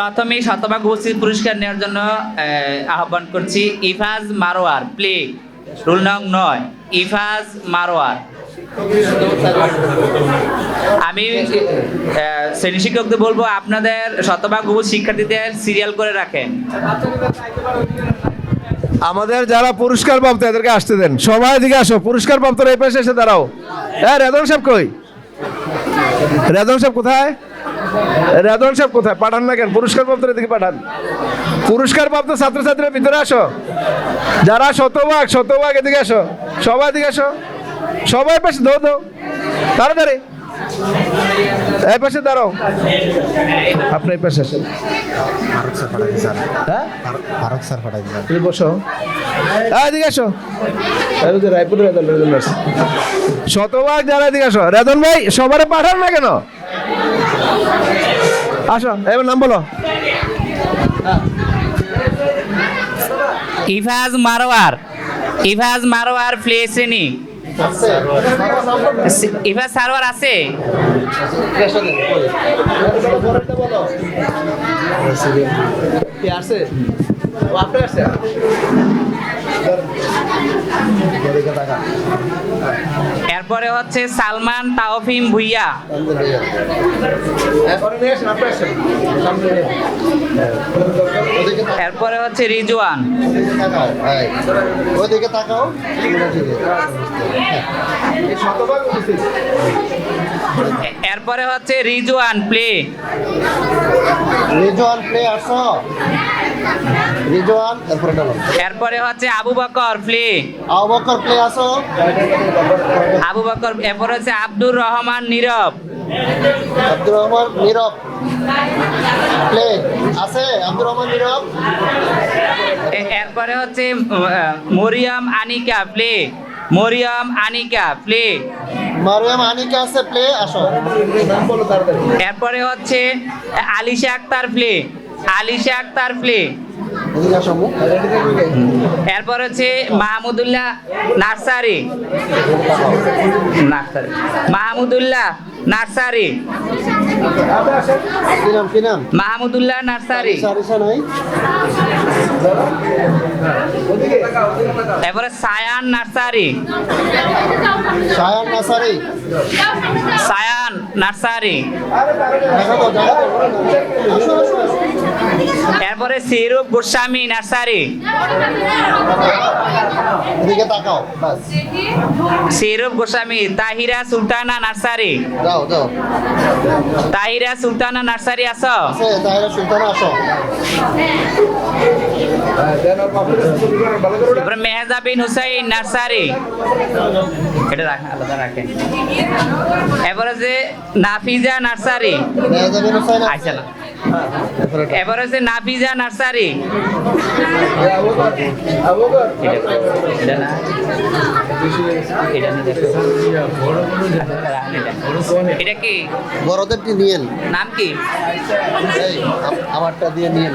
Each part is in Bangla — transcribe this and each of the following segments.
প্রথমেই শতভাগ উপস্থিত পুরস্কার নেওয়ার জন্য আহ, আহ্বান করছি ইফাজ মারোয়ার প্লে রুল নং নয় ইফাজ মারোয়ার। আমি শ্রেণি শিক্ষকদের বলব আপনাদের শতভাগ উপস্থিত শিক্ষার্থীদের সিরিয়াল করে রাখেন। আমাদের যারা পুরস্কার প্রাপ্ত এদেরকে আসতে দেন। সবাই দিকে আসো পুরস্কার প্রাপ্ত এই পাশে এসে দাঁড়াও। হ্যাঁ রেদন সাহেব কই? রেদন সাহেব কোথায়? রেদন সাহেব কোথায়? পাঠান না কেন? পুরস্কার প্রাপ্ত এদিকে পাঠান। পুরস্কার প্রাপ্ত ছাত্রছাত্রীরা ভিতরে আসো। যারা শতভাগ শতভাগ এদিকে আসো। সবাই এদিকে আসো। সবাই পাশে দৌ দৌ তাড়াতাড়ি। এই পাশে দাঁড়াও। আপনি এই পাশে আসেন। ফারুক স্যার পাঠাই স্যার। হ্যাঁ? ফারুক- স্যার পাঠাই স্যার। তুমি বসো। হ্যাঁ এদিকে আসো। রায়পুর রেদন রেদন শতভাগ যারা এদিকে আসো। রেদন ভাই সবারে পাঠান না কেন? আসো এবার নাম বলো। ইফাজ মারোয়ার ইফাজ মারোয়ার প্লে শ্রেণি। ইফাজ সারোয়ার আছে? আসছে এরপরে হচ্ছে সালমান তাওফিম ভুইয়া। এরপরে হচ্ছে রিজওয়ান। ওইদিকে তাকাও এরপরে হচ্ছে রিজওয়ান প্লে। রিজওয়ান প্লে আসো। রিজওয়ান তারপরে ডালো এরপরে হচ্ছে আবু বকর প্লে। আবু বকর প্লে আসো। আবু বকর এরপরে হচ্ছে আব্দুর রহমান নীরব। আব্দুর রহমান নীরব। প্লে আছে? আব্দুর রহমান নীরব? এরপরে হচ্ছে মরিয়ম আনিকা প্লে। মরিয়ম আনিকা প্লে। মারিয়াম আনিকা আছে প্লে আসো। এরপরে হচ্ছে আলিশা আক্তার প্লে। আলিশা আক্তার প্লে। এরপর হচ্ছে Mahmudullah nursery. Nursery. Mahmudullah nursery. Mahmudullah nursery. এরপরে Sayan nursery. Sayan nursery Sayan nursery এরপরে সিরুপ গোস্বামী নার্সারি। এদিকে তাকাও বাস। সিরুপ গোস্বামী তাহিরা সুলতানা নার্সারি। যাও যাও। তাহিরা সুলতানা নার্সারি আস। সুলতান আসো। এরপরে মেহজাবিন হুসাইন নার্সারি। এটা রাখেন আলাদা রাখেন। এরপরে যে নাফিজা নার্সারি। মেহজাবিন হোসেন আইসা না এরপরে হচ্ছে নাফিজা নার্সারি। এটা কি? বড়দেরটি নিয়েন। নাম কি? আমারটা দিয়ে নিয়েন।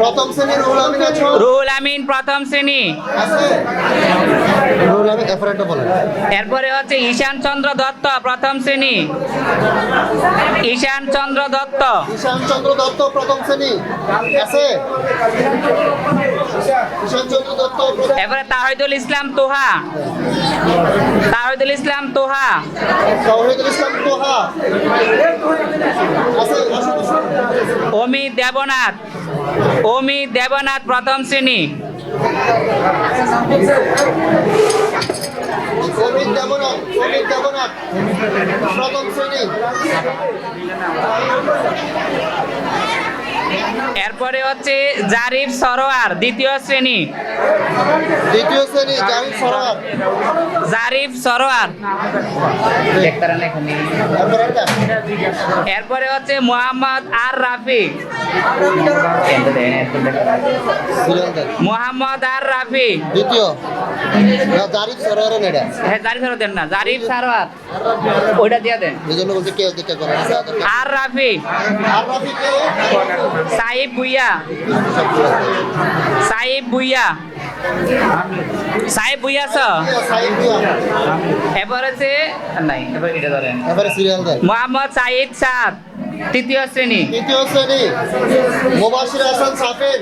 প্রথম শ্রেণির রুহুল আমিন আছো? রুহুল আমিন প্রথম শ্রেণি। আছে? রুহুল আমিন বলেন। এরপরে হচ্ছে ঈশান চন্দ্র দত্ত প্রথম শ্রেণি। ঈশান চন্দ্র দত্ত। ঈশান চন্দ্র দত্ত প্রথম শ্রেণি। আছে? ঈশান চন্দ্র দত্ত এরপরে তাহিদুল ইসলাম তোহা। তাহিদুল ইসলাম তোহা। তৌহিদুল ইসলাম তোহা। অমিত দেবনাথ অমিত দেবনাথ প্রথম শ্রেণি। অমিত দেবনাথ অমিত দেবনাথ প্রথম শ্রেণি। এরপরে হচ্ছে জারিফ সরোয়ার দ্বিতীয় শ্রেণি। দ্বিতীয় শ্রেণি জাহিদ সরোয়ার। জারিফ সরোয়ার। এরপরে হচ্ছে মোহাম্মদ আর রাফি। মোহাম্মদ আর রাফি। দ্বিতীয়। জারিফ হ্যাঁ জারিফ সরোয়ার দেন না জারিফ সরোয়ার। ওইটা দিয়ে দেন। এই জন্য বলছে কে দিকে করে আর রাফি। আর রাফি কে সাইব ভুইয়া। সাহেব ভুইয়া। সাহেব ভুইয়া স্যার এবার হচ্ছে নাই এবার এটা ধরেন। মোহাম্মদ সাইদ সাদ তৃতীয় শ্রেণি। তৃতীয় শ্রেণি। মুবাশির হাসান সাফিন।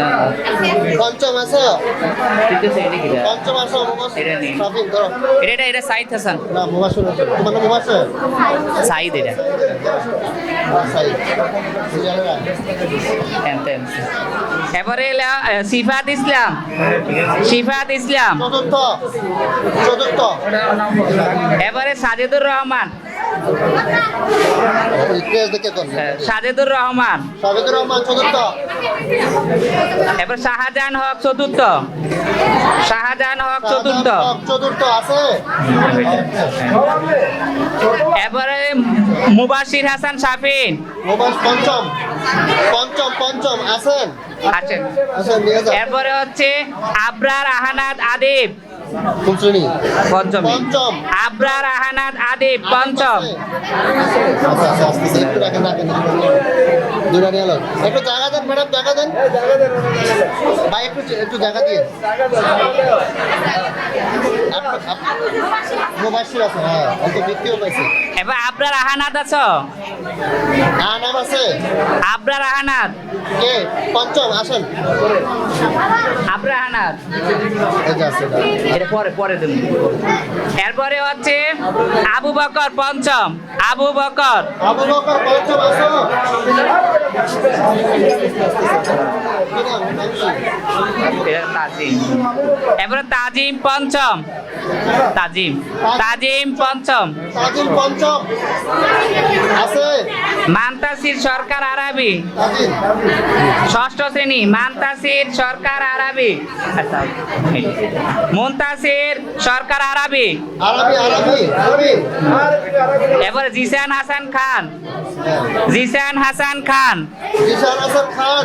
না। পঞ্চম আছে তৃতীয় শ্রেণি কি পঞ্চম আছে মুবাশির। সাফিন ধরো। এটা এটা এটা সাইদ হাসান। না মুবাশির তোমার নাম মুবাশির? সাইদ এটা। এনতে এবারে সিফাত ইসলাম। সিফাত ইসলাম। চতুর্থ। চতুর্থ। এবারে সাজেদুর রহমান। সাজেদুর রহমান। সাবিদুর রহমান চতুর্থ। এবার শাহজাহান হক চতুর্থ। শাহজাহান হক চতুর্থ। চতুর্থ আছে। এবারে মুবাশির হাসান শাফিন। পঞ্চম। পঞ্চম পঞ্চম আছেন? আছেন। এরপরে হচ্ছে আবরার আহানাদ আদিব। কোন শ্রেণি পঞ্চম। পঞ্চম। আবরার আহানাদ আদিব পঞ্চম। আচ্ছা আচ্ছা দুটা নিয়ে একটু জায়গা দেন ম্যাডাম জায়গা দেন। ভাই একটু একটু জায়গা দিয়ে। মুবাসির আছে হ্যাঁ অত বৃত্তিও পাইছে। এবার আবরার আহানাদ আছো? আর নাম আছে? আবরার আহানাদ। কে? পঞ্চম আসেন। আবরার আহানাদ। এই যে আছে এটা। পরে পরে দেব। এরপরে হচ্ছে আবু বকর পঞ্চম। আবু বকর। আবু বকর পঞ্চম আসো। এরপরে তাজিম পঞ্চম। তাজিম। তাজিম পঞ্চম। তাজিম পঞ্চম। আছে মান্তাসির সরকার আরবি। ষষ্ঠ শ্রেণি মান্তাসির সরকার আরবি। আচ্ছা, এই। সরকার আরবি। আরবি জিসান হাসান খান। জিসান হাসান খান। জিশান হাসান খান।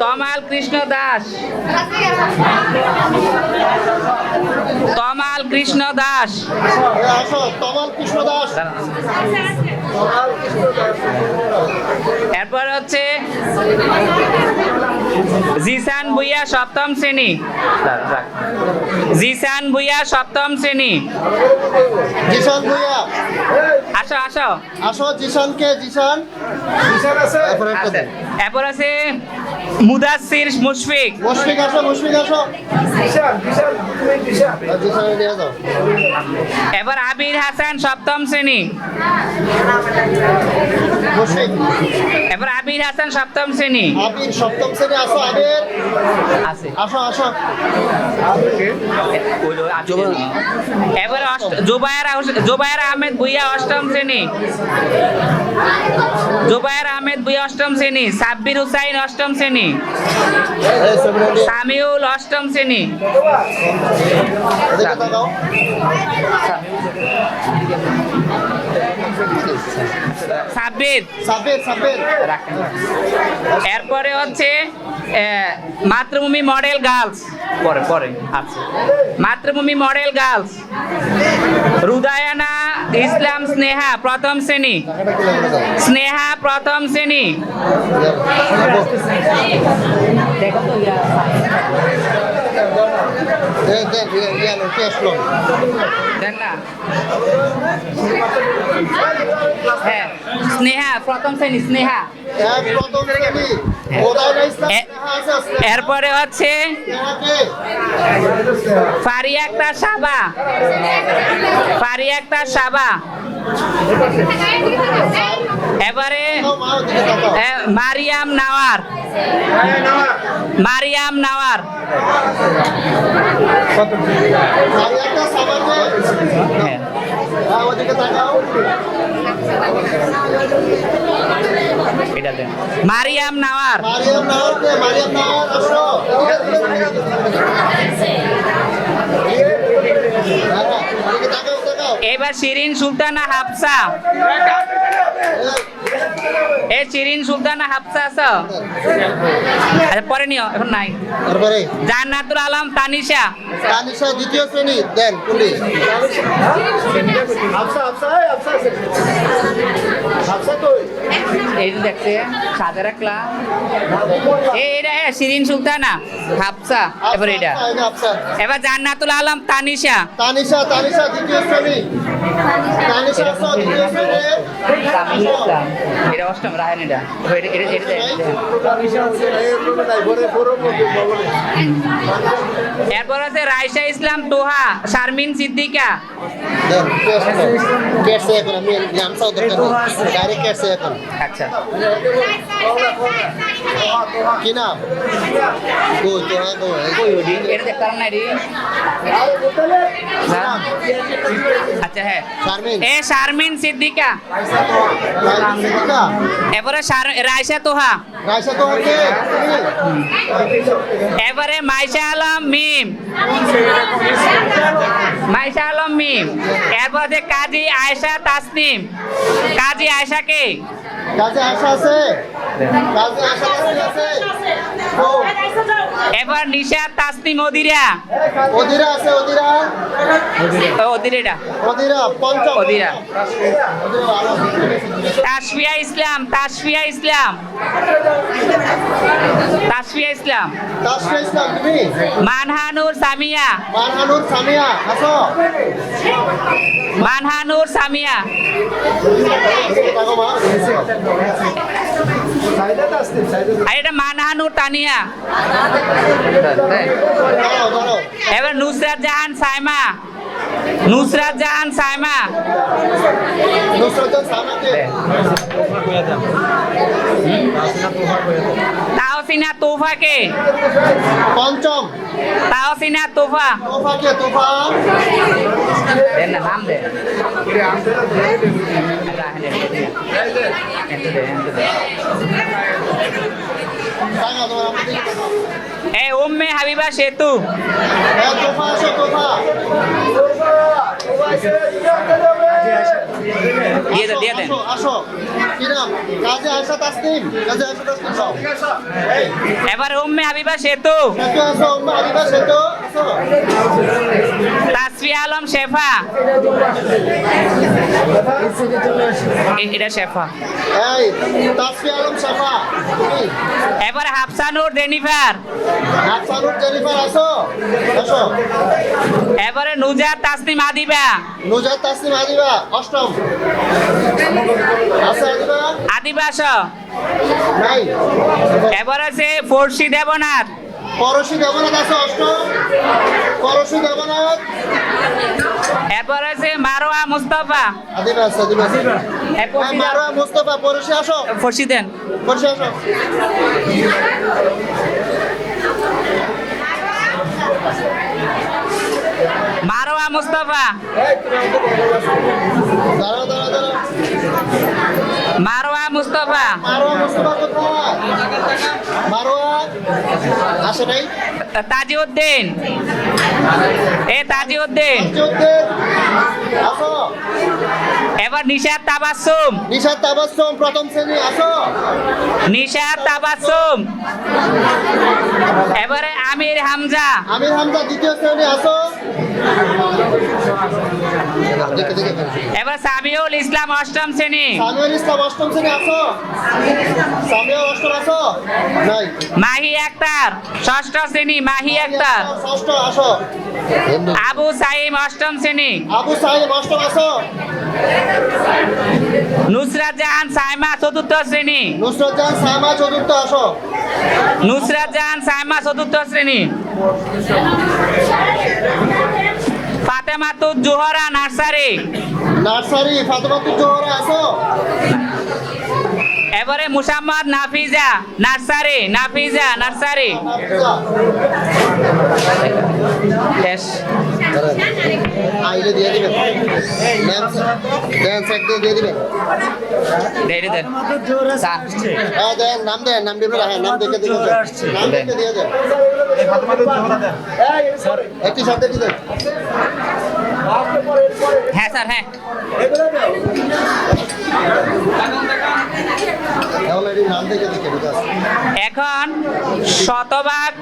তমাল কৃষ্ণ দাস। তমাল কৃষ্ণ দাস। তমাল কৃষ্ণ দাস। এরপর হচ্ছে জিসান ভুইয়া সপ্তম শ্রেণি। জিসান ভুইয়া সপ্তম শ্রেণি। জিসান ভুইয়া। আসো আসো। আসো জিশান জিসান। একটা দেন। এরপর আছে মুদাসির মুশফিক। মুশফিক আসো মুশফিক আসো। জিসান। এবার আবির হাসান সপ্তম শ্রেণি। এবার আবির হাসান সপ্তম শ্রেণি। আবির সপ্তম শ্রেণি আসো আবির। আছে। আসো আসো। এবার জুবায়ের জুবায়ের আহমেদ ভুইয়া অষ্টম শ্রেণি। জুবায়ের আহমেদ ভুইয়া অষ্টম শ্রেণি। সাব্বির হুসাইন অষ্টম শ্রেণি। সামিউল অষ্টম শ্রেণি। সাব্বির। এরপরে হচ্ছে মাতৃভূমি মডেল গার্লস। পরে পরে আচ্ছা মাতৃভূমি মডেল গার্লস। রুদায়ানা ইসলাম স্নেহা প্রথম শ্রেণি। স্নেহা প্রথম শ্রেণি। হ্যাঁ স্নেহা প্রথম শ্রেণি স্নেহা। এরপরে হচ্ছে পারি একটা সাবা। ফারিয়া একটা সাবা। এবারে মারিয়াম নাওয়ার। মারিয়াম নাওয়ার। মারিয়াম নাওয়ার। মারিয়াম এবার শিরিন সুলতানা হাফসা। এ শিরিন সুলতানা হাফসা স আচ্ছা পরে নিও এখন নাই। তারপরে? জান্নাতুল আলম তানিশা। তানিশা দ্বিতীয় শ্রেণি দেন পুলিশ। এই যে দেখছে সাদা রাখলা এটা হ্যাঁ শিরিন সুলতানা হাফসা এবার এটা এবার জান্নাতুল আলম তানিশা। তানিশা তানিশা দ্বিতীয় স্বামী তানিশা দ্বিতীয় ইসলাম এটা অষ্টম রায়ন এটা। এরপর আছে রাইসা ইসলাম তোহা শারমিন সিদ্দিকা আচ্ছা কি নাম কই কই এটা না? আচ্ছা হ্যাঁ। এ শারমিন সিদ্দিকা। এবারে রাইসা তোহা। এবারে মাইশা আলম মিম। মাইশা আলম মিম। এরপর আছে কাজী আয়শা তাসনিম। কাজী আয়শাকে কাজে আশা আছে। কাজে আশা আছে। এবার নিশা তাসনিম অদিরা অধীরা আছে অধীরা ও অদিরেটা অধীরা পঞ্চম ভালো। তাসফিয়া ইসলাম তাসফিয়া ইসলাম তাসফিয়া ইসলাম তাসফিয়া ইসলাম তুমি মানহানুর সামিয়া মারহানুর সামিয়া আসো মানহানুর সামিয়া আর এটা মানহানুর তানিয়া। এবার নুসরাত জাহান সাইমা। নুসরাত জাহান সাইমা। তাওসিনা তোফাকে পঞ্চম। তাওসিনা তোফা। তোফা দেন না নাম দে এ উম্মে হাবিবা সেতু। দিয়ে দেন দিয়ে দেন। এবার উম্মে হাবিবা সেতু। সেতু হাবিবা সেতু। তাসফিয়া আলম শেফা। এটা শেফা। এবার হাফসানুর জেনিফার। এবারে নুজার তাসনিম আদিবা। নুজাত তাসনিম আদিবা অষ্টম। আদিবা। আদিবাস নাই। এবার আছে ফর্সি দেবনাথ। পরশী দেবনাথ আছে অষ্টম পরশী দেবনাথ। এরপর আছে মারোয়া মুস্তফা। আদিবা আছে আদিবা আছে এ হ্যাঁ, মারোয়া মুস্তফা পরশী আসো। দেন। পরশী আসো। মারোয়া মুস্তফা। দাঁড়াও দাঁড়াও দাঁড়াও। মারোয়া মুস্তফা। মারোয়া মুস্তফা কোথায়? মারোয়া? আসে নাই? তাজিউদ্দিন। এ তাজিউদ্দিন। আসো। এবার নিশাদ তাবাসুম নিশাদ তাবাসম প্রথম শ্রেণি আসো। নিশাদ তাবাসুম এবারে আমির হামজা। আমির হামজা দ্বিতীয় শ্রেণি আসো। এবার সামিউল ইসলাম অষ্টম শ্রেণি। সামিউল ইসলাম অষ্টম শ্রেণি আসো। সামিউল অষ্টম আসো। নাই। মাহি আক্তার ষষ্ঠ শ্রেণি মাহি আক্তার। ষষ্ঠ আসো। আবু সাইম অষ্টম শ্রেণি। আবু সাহেব অষ্টম আসো। নুসরাত জাহান সাইমা চতুর্থ শ্রেণি। নুসরত জাহান সামা চতুর্থ আসো। নুসরাত জাহান সাইমা চতুর্থ শ্রেণি। ফাতেমাতুজ জোহরা নার্সারি। নার্সারি ফাতেমাতুর জোহরা আসো। এবারে মুসাম্মদ নাফিজা নার্সারি নাফিজা নার্সারি। একটি শব্দ দিয়ে দেন। হ্যাঁ স্যার হ্যাঁ। এখন শতভাগ